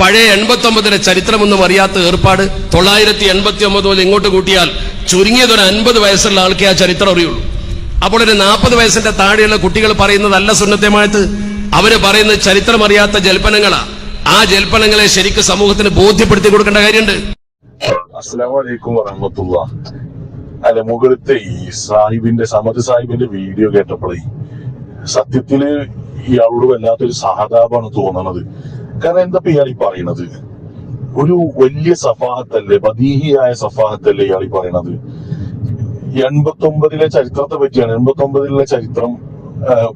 പഴയ എൺപത്തൊമ്പതിലെ ചരിത്രമൊന്നും അറിയാത്ത ഏർപ്പാട് തൊള്ളായിരത്തി എൺപത്തി ഒമ്പത് മുതൽ ഇങ്ങോട്ട് കൂട്ടിയാൽ ചുരുങ്ങിയത് ഒരു അൻപത് വയസ്സുള്ള ആൾക്കേ ആ ചരിത്രം അറിയുള്ളൂ. അപ്പോൾ ഒരു നാൽപ്പത് വയസ്സിന്റെ താഴെയുള്ള കുട്ടികൾ പറയുന്നത് പറയുന്നതല്ല സുന്നത്യമായത്. അവർ പറയുന്നത് ചരിത്രം അറിയാത്ത ജൽപ്പനങ്ങളാ. ആ ജൽപ്പനങ്ങളെ ശരിക്കും സമൂഹത്തിന് ബോധ്യപ്പെടുത്തി കൊടുക്കേണ്ട കാര്യമുണ്ട്. അല്ല മുകളിലത്തെ ഈ സാഹിബിന്റെ സമദ് സാഹിബിന്റെ വീഡിയോ കേട്ടപ്പോഴേ സത്യത്തിൽ ഇയാളോട് വല്ലാത്തൊരു സഹതാപാണ് തോന്നണത്. കാരണം എന്താ ഇയാൾ ഈ പറയണത്? ഒരു വലിയ സഫാഹത്തല്ലേ ബദീഹിയായ സഫാഹത്തല്ലേ ഇയാൾ ഈ പറയണത്? എൺപത്തി ഒമ്പതിലെ ചരിത്രത്തെ പറ്റിയാണ് എൺപത്തി ഒമ്പതിലെ ചരിത്രം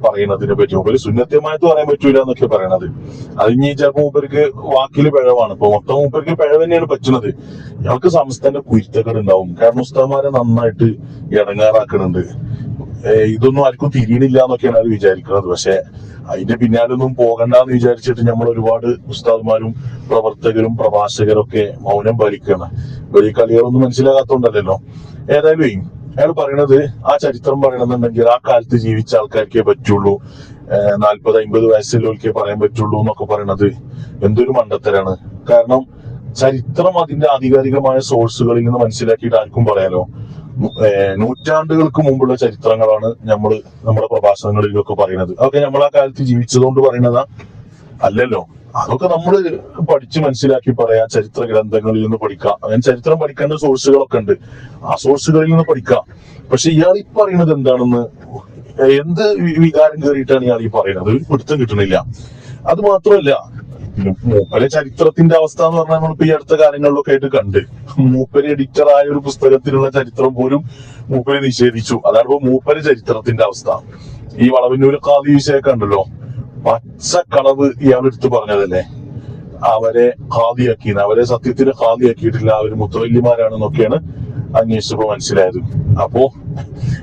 പറയുന്നതിനെ പറ്റി. മൂപ്പര് സുന്നത്യമായിട്ട് പറയാൻ പറ്റൂല എന്നൊക്കെ പറയണത്. അത് ഇനി ചിലപ്പോ മൂപ്പർക്ക് വാക്കിൽ പിഴവാണ്. ഇപ്പൊ മൊത്തം മൂപ്പർക്ക് പിഴ തന്നെയാണ് പറ്റുന്നത് ഇയാൾക്ക് സംസ്ഥാന കുരുത്തക്കേട് ഉണ്ടാവും. കാരണം ഉസ്താമാരെ നന്നായിട്ട് ഇടങ്ങാറാക്കുന്നുണ്ട് ഇതൊന്നും ആർക്കും തിരിയണില്ല എന്നൊക്കെയാണ് അത് വിചാരിക്കുന്നത്. പക്ഷെ അതിന്റെ പിന്നാലൊന്നും പോകണ്ടെന്ന് വിചാരിച്ചിട്ട് നമ്മൾ ഒരുപാട് ഉസ്താദ്മാരും പ്രവർത്തകരും പ്രഭാഷകരും ഒക്കെ മൗനം പാലിക്കുകയാണ്. വലിയ കളികളൊന്നും മനസ്സിലാകാത്തോണ്ടല്ലോ ഏതായാലും അയാൾ പറയണത് ആ ചരിത്രം പറയണമെന്നുണ്ടെങ്കിൽ ആ കാലത്ത് ജീവിച്ച ആൾക്കാർക്കേ പറ്റുള്ളൂ. നാൽപ്പത് അമ്പത് വയസ്സുള്ളവർക്കേ പറയാൻ പറ്റുള്ളൂ എന്നൊക്കെ പറയണത് എന്തൊരു മണ്ടത്തരാണ്. കാരണം ചരിത്രം അതിന്റെ ആധികാരികമായ സോഴ്സുകളിൽ നിന്ന് മനസ്സിലാക്കിയിട്ട് ആർക്കും പറയാലോ? നൂറ്റാണ്ടുകൾക്ക് മുമ്പുള്ള ചരിത്രങ്ങളാണ് നമ്മൾ നമ്മുടെ പ്രഭാഷണങ്ങളിലൊക്കെ പറയുന്നത്. അതൊക്കെ നമ്മൾ ആ കാലത്ത് ജീവിച്ചതുകൊണ്ട് പറയുന്നതാ. അല്ലല്ലോ. അതൊക്കെ നമ്മൾ പഠിച്ച് മനസ്സിലാക്കി പറയാം ചരിത്ര ഗ്രന്ഥങ്ങളിൽ നിന്ന് പഠിക്കാം. അങ്ങനെ ചരിത്രം പഠിക്കേണ്ട സോഴ്സുകളൊക്കെ ഉണ്ട്. ആ സോഴ്സുകളിൽ നിന്ന് പഠിക്കാം. പക്ഷെ ഇയാൾ ഈ പറയുന്നത് എന്താണെന്ന് എന്ത് വികാരം കയറിയിട്ടാണ് ഇയാൾ ഈ പറയുന്നത്? പിടുത്തം കിട്ടണില്ല അത് മാത്രമല്ല മൂപ്പരെ ചരിത്രത്തിന്റെ അവസ്ഥ എന്ന് പറഞ്ഞാൽ നമ്മളിപ്പോ ഈ അടുത്ത കാലങ്ങളിലൊക്കെ ആയിട്ട് കണ്ട്. മൂപ്പര് എഡിറ്റർ ആയ ഒരു പുസ്തകത്തിലുള്ള ചരിത്രം പോലും മൂപ്പര് നിഷേധിച്ചു. അതാണ് ഇപ്പൊ മൂപ്പര് ചരിത്രത്തിന്റെ അവസ്ഥ. ഈ വളവിന്നൂര് കാതി വിഷയമൊക്കെ ഉണ്ടല്ലോ പച്ചക്കളവ് ഇയാൾ എടുത്തു പറഞ്ഞതല്ലേ? അവരെ ഖാദിയാക്കി അവരെ സത്യത്തിന് ഖാദിയാക്കിയിട്ടില്ല. അവർ മുത്തവല്യമാരാണെന്നൊക്കെയാണ് അന്വേഷിച്ചപ്പോ മനസ്സിലായത്. അപ്പോ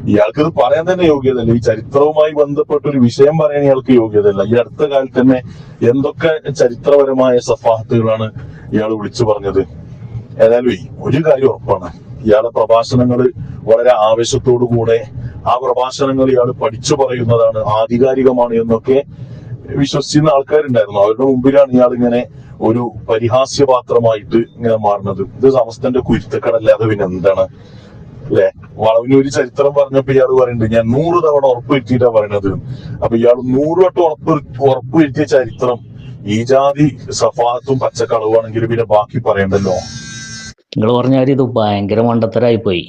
ഇയാൾക്ക് ഇത് പറയാൻ തന്നെ യോഗ്യതല്ല ഈ ചരിത്രവുമായി ബന്ധപ്പെട്ട ഒരു വിഷയം പറയാൻ ഇയാൾക്ക് യോഗ്യതല്ല ഈ അടുത്ത കാലത്ത് തന്നെ എന്തൊക്കെ ചരിത്രപരമായ സഫാഹത്തുകളാണ് ഇയാൾ വിളിച്ചു പറഞ്ഞത്. ഏതായാലും ഒരു കാര്യം ഉറപ്പാണ്. ഇയാളെ പ്രഭാഷണങ്ങൾ വളരെ ആവേശത്തോടു കൂടെ ആ പ്രഭാഷണങ്ങൾ ഇയാൾ പഠിച്ചു പറയുന്നതാണ് ആധികാരികമാണ് എന്നൊക്കെ വിശ്വസിക്കുന്ന ആൾക്കാരുണ്ടായിരുന്നു. അവരുടെ മുമ്പിലാണ് ഇയാൾ ഇങ്ങനെ ഒരു പരിഹാസ്യപാത്രമായിട്ട് ഇങ്ങനെ മാറുന്നത്. ഇത് സമസ്തന്റെ കുരുത്തക്കടല്ലാതെ പിന്നെ എന്താണ്? അല്ലെ? ഒരു ചരിത്രം പറഞ്ഞപ്പോ ഇയാൾ പറയുന്നുണ്ട് ഞാൻ നൂറ് തവണ ഉറപ്പ് വരുത്തിയിട്ടാ പറയണത്. അപ്പൊ ഇയാൾ നൂറ് വട്ടം ഉറപ്പ് ഉറപ്പ് വരുത്തിയ ചരിത്രം ഈ ജാതി സഫാത്തും പച്ചക്കളവാണെങ്കിൽ പിന്നെ ബാക്കി പറയണ്ടല്ലോ. നിങ്ങൾ പറഞ്ഞ ഇത് ഭയങ്കര മണ്ടത്തരായി പോയി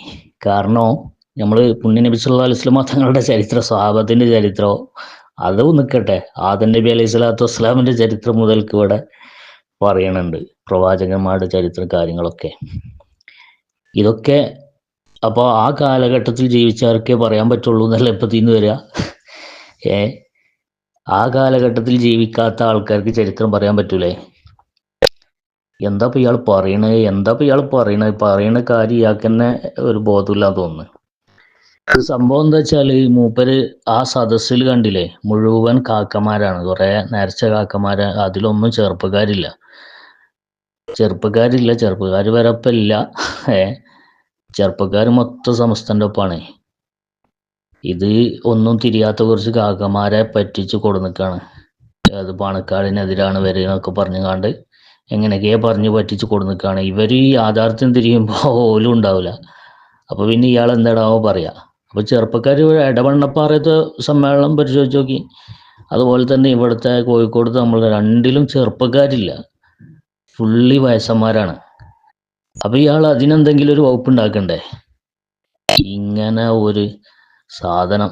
കാരണം നമ്മൾ സല്ലല്ലാഹു അലൈഹി വസല്ലമ തങ്ങളുടെ ചരിത്രം സ്വഹാബത്തിന്റെ ചരിത്രം അത് നിൽക്കട്ടെ ആദം നബി അലൈഹി സ്വലാത്തു വസ്സലാമിന്റെ ചരിത്രം മുതൽക്ക് ഇവിടെ പറയണുണ്ട്. പ്രവാചകന്മാരുടെ ചരിത്ര കാര്യങ്ങളൊക്കെ. ഇതൊക്കെ അപ്പോൾ ആ കാലഘട്ടത്തിൽ ജീവിച്ചവർക്കേ പറയാൻ പറ്റുള്ളൂ എന്നല്ല ഇപ്പൊ തിന്നു വരിക? ഏ? ആ കാലഘട്ടത്തിൽ ജീവിക്കാത്ത ആൾക്കാർക്ക് ചരിത്രം പറയാൻ പറ്റൂലേ? എന്താ ഇയാൾ പറയണത് എന്താ ഇയാൾ പറയണത് പറയണ കാര്യം ഇയാൾക്ക് തന്നെ ഒരു ബോധമില്ലാന്ന് തോന്നുന്നു. സംഭവം എന്താ വെച്ചാൽ മൂപ്പര് ആ സദസ്സിൽ കണ്ടില്ലേ? മുഴുവൻ കാക്കമാരാണ്. കുറെ നേർച്ച കാക്കമാര് അതിലൊന്നും ചെറുപ്പക്കാരില്ല. ചെറുപ്പക്കാരില്ല ചെറുപ്പക്കാർ വരപ്പില്ല ഏ? ചെറുപ്പക്കാർ മൊത്തം സമസ്തന്റെ ഒപ്പാണ്. ഇത് ഒന്നും തിരിയാത്ത കുറച്ച് കാക്കമാരെ പറ്റിച്ച് കൊടുന്നിക്കാണ്. അത് പണക്കാടിനെതിരാണ് വരികയെന്നൊക്കെ പറഞ്ഞുകാണ്ട് എങ്ങനെയൊക്കെയോ പറഞ്ഞ് പറ്റിച്ച് കൊടുന്നിക്കാണ്. ഇവർ ഈ യാഥാർത്ഥ്യം തിരിയുമ്പോൾ ഓലും ഉണ്ടാവില്ല അപ്പോൾ പിന്നെ ഇയാൾ എന്താണാവോ പറയാ? അപ്പൊ ചെറുപ്പക്കാർ ഇടവണ്ണപ്പാറയത്തെ സമ്മേളനം പരിശോധിച്ച് നോക്കി. അതുപോലെ തന്നെ ഇവിടുത്തെ കോഴിക്കോട് നമ്മൾ രണ്ടിലും ചെറുപ്പക്കാരില്ല. ഫുള്ളി വയസ്സന്മാരാണ്. അപ്പൊ ഇയാൾ അതിനെന്തെങ്കിലും ഒരു വകുപ്പ് ഉണ്ടാക്കണ്ടേ? ഇങ്ങനെ ഒരു സാധനം.